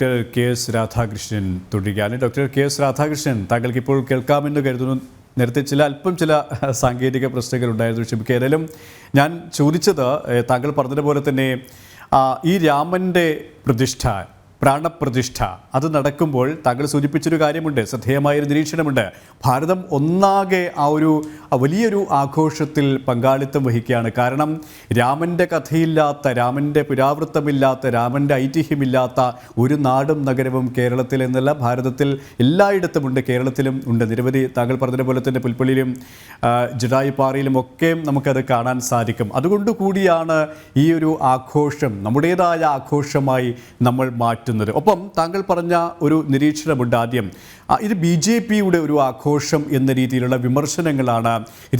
Doctor K S Radhakrishnan തുടരുകയാണ്. Doctor K S Radhakrishnan താങ്കൾക്ക് ഇപ്പോൾ കേൾക്കാമെന്ന് കരുതുന്നു. നേരത്തെ ചില അല്പം ചില സാങ്കേതിക പ്രശ്നങ്ങൾ ഉണ്ടായിരുന്നു. പക്ഷേ കേരളം ഞാൻ ചോദിച്ചത് താങ്കൾ പറഞ്ഞതുപോലെ തന്നെ ഈ രാമന്റെ പ്രതിഷ്ഠ പ്രാണപ്രതിഷ്ഠ. അത് നടക്കുമ്പോൾ താങ്കൾ സൂചിപ്പിച്ചൊരു കാര്യമുണ്ട് ശ്രദ്ധേയമായൊരു നിരീക്ഷണമുണ്ട്. ഭാരതം ഒന്നാകെ ആ ഒരു വലിയൊരു ആഘോഷത്തിൽ പങ്കാളിത്തം വഹിക്കുകയാണ്. കാരണം രാമന്റെ കഥയില്ലാത്ത രാമന്റെ പുരാവൃത്തമില്ലാത്ത രാമന്റെ ഐതിഹ്യമില്ലാത്ത ഒരു നാടും നഗരവും കേരളത്തിൽ എന്നല്ല ഭാരതത്തിൽ എല്ലായിടത്തുമുണ്ട് കേരളത്തിലും ഉണ്ട്. നിരവധി താങ്കൾ പറഞ്ഞതുപോലെ തന്നെ പുൽപ്പള്ളിയിലും ജഡായിപ്പാറയിലും ഒക്കെ നമുക്കത് കാണാൻ സാധിക്കും. അതുകൊണ്ട് കൂടിയാണ് ഈ ഒരു ആഘോഷം നമ്മുടേതായ ആഘോഷമായി നമ്മൾ മാറ്റുന്നത്. ഒപ്പം താങ്കൾ പറഞ്ഞ ഒരു നിരീക്ഷണമുണ്ട് ആദ്യം. ഇത് ബി ജെ പിയുടെ ഒരു ആഘോഷം എന്ന രീതിയിലുള്ള വിമർശനങ്ങളാണ്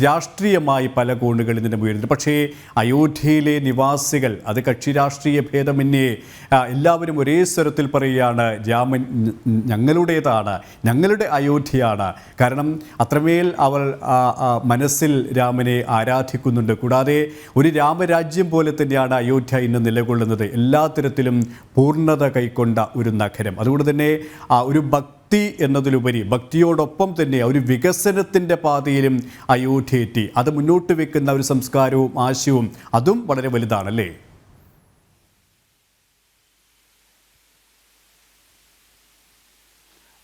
രാഷ്ട്രീയമായി പല കോണുകളിൽ നിന്നും ഉയരുന്നത്. പക്ഷേ അയോധ്യയിലെ നിവാസികൾ അത് കക്ഷി രാഷ്ട്രീയ ഭേദമന്യേ എല്ലാവരും ഒരേ സ്വരത്തിൽ പറയുകയാണ് രാമൻ ഞങ്ങളുടേതാണ് ഞങ്ങളുടെ അയോധ്യയാണ്. കാരണം അത്രമേൽ അവർ മനസ്സിൽ രാമനെ ആരാധിക്കുന്നുണ്ട്. കൂടാതെ ഒരു രാമരാജ്യം പോലെ തന്നെയാണ് അയോധ്യ ഇന്ന് നിലകൊള്ളുന്നത്. എല്ലാ തരത്തിലും പൂർണത കൈക്കൊണ്ട ഒരു നഗരം. അതുകൊണ്ട് തന്നെ ഒരു ഭക്തി എന്നതിലുപരി ഭക്തിയോടൊപ്പം തന്നെ ഒരു വികസനത്തിന്റെ പാതയിലും അയോധ്യ എത്തി. അത് മുന്നോട്ട് വെക്കുന്ന ഒരു സംസ്കാരവും ആശയവും അതും വളരെ വലുതാണല്ലേ?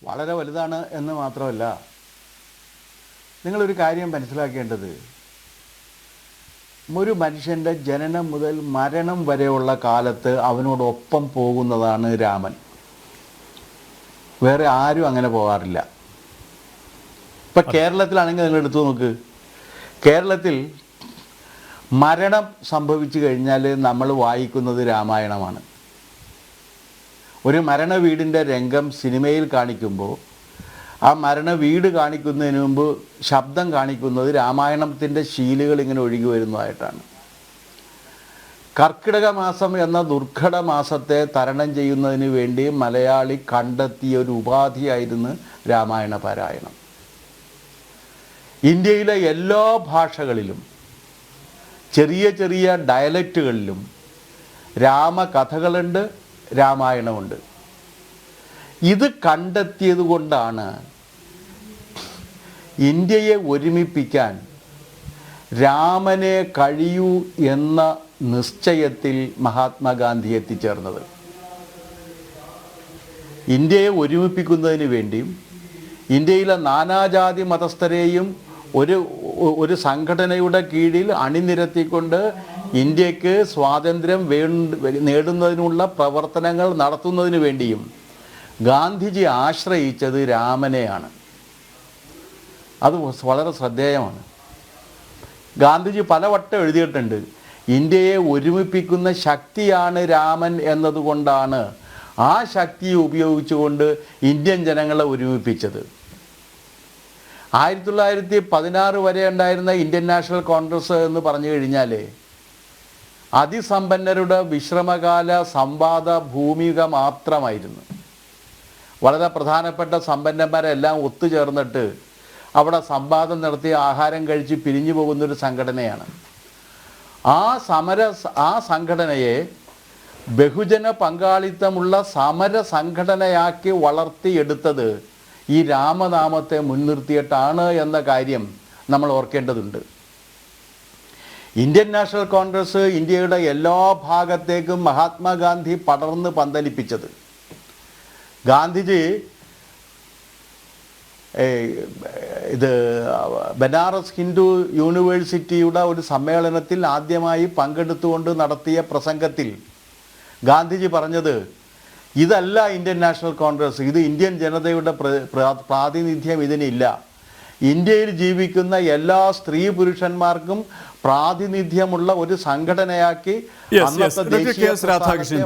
വളരെ വലുതാണ് എന്ന് മാത്രമല്ല നിങ്ങളൊരു കാര്യം മനസ്സിലാക്കേണ്ടത്. ഒരു മനുഷ്യന്റെ ജനനം മുതൽ മരണം വരെയുള്ള കാലത്ത് അവനോടൊപ്പം പോകുന്നതാണ് രാമൻ. വേറെ ആരും അങ്ങനെ പോകാറില്ല. ഇപ്പം കേരളത്തിലാണെങ്കിൽ നിങ്ങൾ എടുത്തു നോക്ക്. കേരളത്തിൽ മരണം സംഭവിച്ചു കഴിഞ്ഞാൽ നമ്മൾ വായിക്കുന്നത് രാമായണമാണ്. ഒരു മരണ വീടിന്റെ രംഗം സിനിമയിൽ കാണിക്കുമ്പോൾ ആ മരണ വീട് കാണിക്കുന്നതിന് മുമ്പ് ശബ്ദം കാണിക്കുന്നത് രാമായണത്തിന്റെ ശീലുകൾ ഇങ്ങനെ ഒഴുകി വരുന്നതായിട്ടാണ്. കർക്കിടക മാസം എന്ന ദുർഘട മാസത്തെ തരണം ചെയ്യുന്നതിന് വേണ്ടി മലയാളി കണ്ടെത്തിയ ഒരു ഉപാധിയായിരുന്നു രാമായണ പാരായണം. ഇന്ത്യയിലെ എല്ലാ ഭാഷകളിലും ചെറിയ ചെറിയ ഡയലക്റ്റുകളിലും രാമകഥകളുണ്ട് രാമായണമുണ്ട്. ഇത് കണ്ടെത്തിയത് കൊണ്ടാണ് ഇന്ത്യയെ ഒരുമിപ്പിക്കാൻ രാമനെ കഴിയൂ എന്ന നിശ്ചയത്തിൽ മഹാത്മാഗാന്ധി എത്തിച്ചേർന്നത്. ഇന്ത്യയെ ഒരുമിപ്പിക്കുന്നതിന് വേണ്ടിയും ഇന്ത്യയിലെ നാനാജാതി മതസ്ഥരെയും ഒരു ഒരു സംഘടനയുടെ കീഴിൽ അണിനിരത്തിക്കൊണ്ട് ഇന്ത്യയ്ക്ക് സ്വാതന്ത്ര്യം നേടുന്നതിനുള്ള പ്രവർത്തനങ്ങൾ നടത്തുന്നതിന് വേണ്ടിയും ഗാന്ധിജി ആശ്രയിച്ചത് രാമനെയാണ്. അത് വളരെ ശ്രദ്ധേയമാണ്. ഗാന്ധിജി പലവട്ടം എഴുതിയിട്ടുണ്ട് ഇന്ത്യയെ ഒരുമിപ്പിക്കുന്ന ശക്തിയാണ് രാമൻ എന്നതുകൊണ്ടാണ് ആ ശക്തിയെ ഉപയോഗിച്ചുകൊണ്ട് ഇന്ത്യൻ ജനങ്ങളെ ഒരുമിപ്പിച്ചത്. ആയിരത്തി തൊള്ളായിരത്തി പതിനാറ് വരെ ഉണ്ടായിരുന്ന ഇന്ത്യൻ നാഷണൽ കോൺഗ്രസ് എന്ന് പറഞ്ഞു കഴിഞ്ഞാൽ അതിസമ്പന്നരുടെ വിശ്രമകാല സംവാദ ഭൂമിക മാത്രമായിരുന്നു. വളരെ പ്രധാനപ്പെട്ട സമ്പന്നന്മാരെല്ലാം ഒത്തുചേർന്നിട്ട് അവിടെ സംവാദം നടത്തി ആഹാരം കഴിച്ച് പിരിഞ്ഞു പോകുന്നൊരു സംഘടനയാണ്. ആ സമര ആ സംഘടനയെ ബഹുജന പങ്കാളിത്തമുള്ള സമര സംഘടനയാക്കി വളർത്തിയെടുത്തത് ഈ രാമനാമത്തെ മുൻനിർത്തിയിട്ടാണ് എന്ന കാര്യം നമ്മൾ ഓർക്കേണ്ടതുണ്ട്. ഇന്ത്യൻ നാഷണൽ കോൺഗ്രസ് ഇന്ത്യയുടെ എല്ലാ ഭാഗത്തേക്കും മഹാത്മാഗാന്ധി പടർന്ന് പന്തലിപ്പിച്ചത്. ഗാന്ധിജി ഇത് ബനാറസ് ഹിന്ദു യൂണിവേഴ്സിറ്റിയുടെ ഒരു സമ്മേളനത്തിൽ ആദ്യമായി പങ്കെടുത്തുകൊണ്ട് നടത്തിയ പ്രസംഗത്തിൽ ഗാന്ധിജി പറഞ്ഞത് ഇതല്ല ഇന്ത്യൻ നാഷണൽ കോൺഗ്രസ് ഇത് ഇന്ത്യൻ ജനതയുടെ പ്ര- പ്ര- പ്രാതിനിധ്യം ഇതിനില്ല ഇന്ത്യയിൽ ജീവിക്കുന്ന എല്ലാ സ്ത്രീ പുരുഷന്മാർക്കും പ്രാതിനിധ്യമുള്ള ഒരു സംഘടനയാക്കി അന്നത്തെ ദേശീയ രാധാകൃഷ്ണൻ